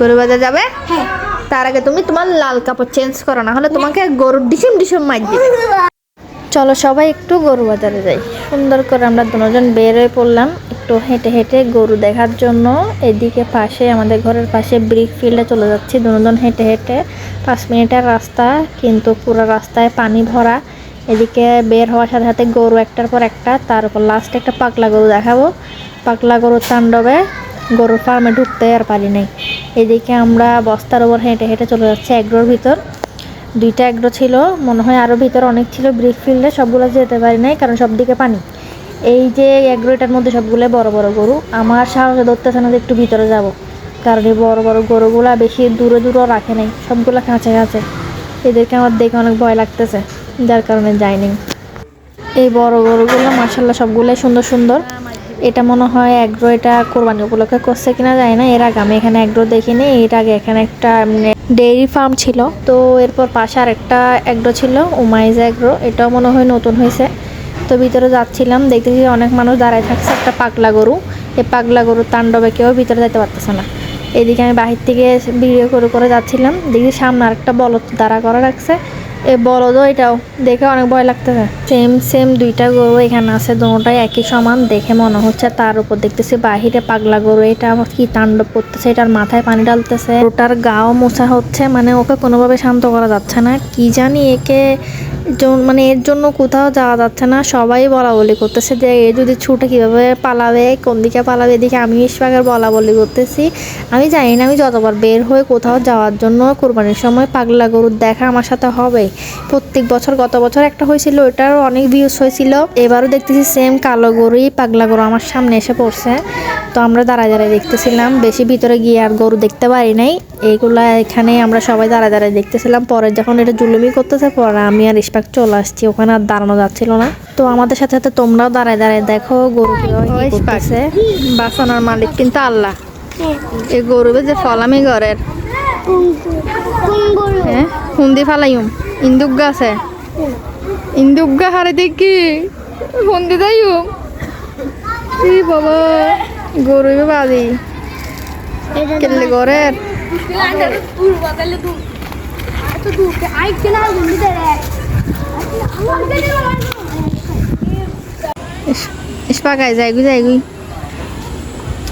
গরু বাজার যাবে? হ্যাঁ। তার আগে তুমি তোমার লাল কাপড় চেঞ্জ করো না হলে তোমাকে গরুর ডিসিম ডিসিম মার দিবে। চলো সবাই একটু গরু বাজারে যাই। সুন্দর করে আমরা দুজন বের হয়ে পড়লাম একটু হেঁটে হেঁটে গরু দেখার জন্য। এদিকে পাশে আমাদের ঘরের পাশে ব্রিক ফিল্ডে চলে যাচ্ছি। দুজন হেঁটে হেঁটে পাঁচ মিনিটের রাস্তা কিন্তু পুরো রাস্তায় পানি ভরা। এদিকে বের হওয়ার সাথে সাথে গরু একটার পর একটা তার উপর লাস্টে একটা পাগলা গরু দেখাবো। পাগলা গরুর তাণ্ডবে গরুর ফার্মে ঢুকতে আর পারি নাই। এদিকে আমরা বস্তার ওপর হেঁটে হেঁটে চলে যাচ্ছি এগ্রোর ভিতর। দুইটা এগ্রো ছিল, মনে হয় আরও ভিতর অনেক ছিল ব্রিক ফিল্ডে সবগুলো যেতে পারি নাই কারণ সব দিকে পানি। এই যে এগ্রোটার মধ্যে সবগুলো বড় বড় গরু। আমার সাহসে ধরতেছে না যে একটু ভিতরে যাব। কারণ এই বড় বড় গরুগুলা বেশি দূরে দূরেও রাখে নাই, সবগুলো কাছে কাছে। এদেরকে আমার দেখে অনেক ভয় লাগতেছে, যার কারণে যাইনি। এই বড় গরুগুলো মার্শাল্লাহ সবগুলোই সুন্দর সুন্দর। এটা মনে হয় এগ্রো এটা কোরবানি উপলক্ষে করছে কিনা যায় না। এর আগে আমি এখানে এগ্রো দেখিনি, এর আগে এখানে একটা ডেইরি ফার্ম ছিল। তো এরপর পাশে আর একটা এগ্রো ছিল, উমাইজ এগ্রো এটাও মনে হয় নতুন হয়েছে। তো ভিতরে যাচ্ছিলাম, দেখতেছি অনেক মানুষ দাঁড়ায় থাকছে, একটা পাগলা গরু। এই পাগলা গরুর তাণ্ডবে কেউ ভিতরে যেতে পারতেছে না। এদিকে আমি বাহির থেকে ভিডিও করে করে যাচ্ছিলাম, দেখি সামনে আরেকটা বলদ দাঁড়া করে রাখছে। এই বলদও এটাও। দেখে অনেক ভয় লাগতেছে। সেম সেম দুইটা গরু এখানে আছে, দুটাই একই সমান। দেখে মনে হচ্ছে তার উপর দেখতেছি বাহিরে পাগলা গরু। এটা কি তাণ্ডব করতেছে, এটার মাথায় পানি ডালতেছে ওটার গাও মোছা হচ্ছে মানে ওকে কোনোভাবে শান্ত করা যাচ্ছে না। কি জানি একে মানে এর জন্য কোথাও যাওয়া যাচ্ছে না। সবাই বলা বলি করতেছে যে, এ যদি ছুটে কীভাবে পালাবে, কোন দিকে পালাবে, এদিকে আমি ইশফাকের বলা বলি করতেছি। আমি জানি না, আমি যতবার বের হয়ে কোথাও যাওয়ার জন্য কোরবানির সময় পাগলা গরুর দেখা আমার সাথে হবে। প্রত্যেক বছর গত বছর একটা হয়েছিল ওটারও অনেক ভিউজ হয়েছিল। এবারও দেখতেছি সেম কালো গরুই পাগলা গরু আমার সামনে এসে পড়ছে। তো আমরা দাঁড়ায় দাঁড়ায় দেখতেছিলাম। বেশি ভিতরে গিয়ে আর গরু দেখতে পারি নাই। এইগুলা এখানে আমরা সবাই দাঁড়ায় দাঁড়ায় দেখতেছিলাম। পরে যখন এটা জুলুমি করতেছে পরে আমি আর ইস্পাক চলে আসছি। ওখানে আর দাঁড়ানো যাচ্ছিল না। তো আমাদের সাথে সাথে তোমরাও দাঁড়ায় দাঁড়ায় দেখো গরু করতেছে। বাসানোর মালিক কিন্তু আল্লাহ। এই গরু যে ফলামি ঘরের হ্যাঁ? হুন্দি ফালাইম। ইন্দুক গাছে। ইন্দুক গা হারে দেখি। হুন্দি যাইম ই বাবা। গরু বাদি কেলে ঘরের ইস্পাকায় যাইগু যাইগুই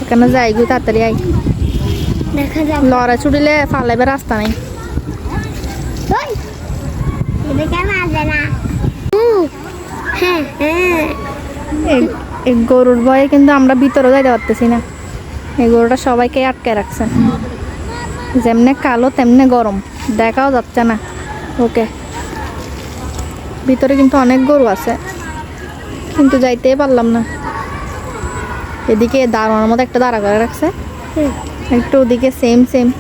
এখানে যাইগু তাড়াতাড়ি আই। দেখা যাক। লড়া ছুটিলে ফালাইবে রাস্তা নাই। কেন আসবে না। হ্যাঁ হ্যাঁ। এই- গরুর ভয়ে কিন্তু আমরা ভিতরে যাইতে পারতেছি না। এই গরুটা সবাইকে আটকে রাখছে। যেমনে কালো, তেমনে গরম। দেখাও যাচ্ছে না। ওকে। ভিতরে কিন্তু অনেক গরু আছে। কিন্তু যাইতেই পারলাম না। এদিকে দাঁড়ানোর মতো একটা দাঁড়া করে রাখছে। একটু ওদিকে সেম সেম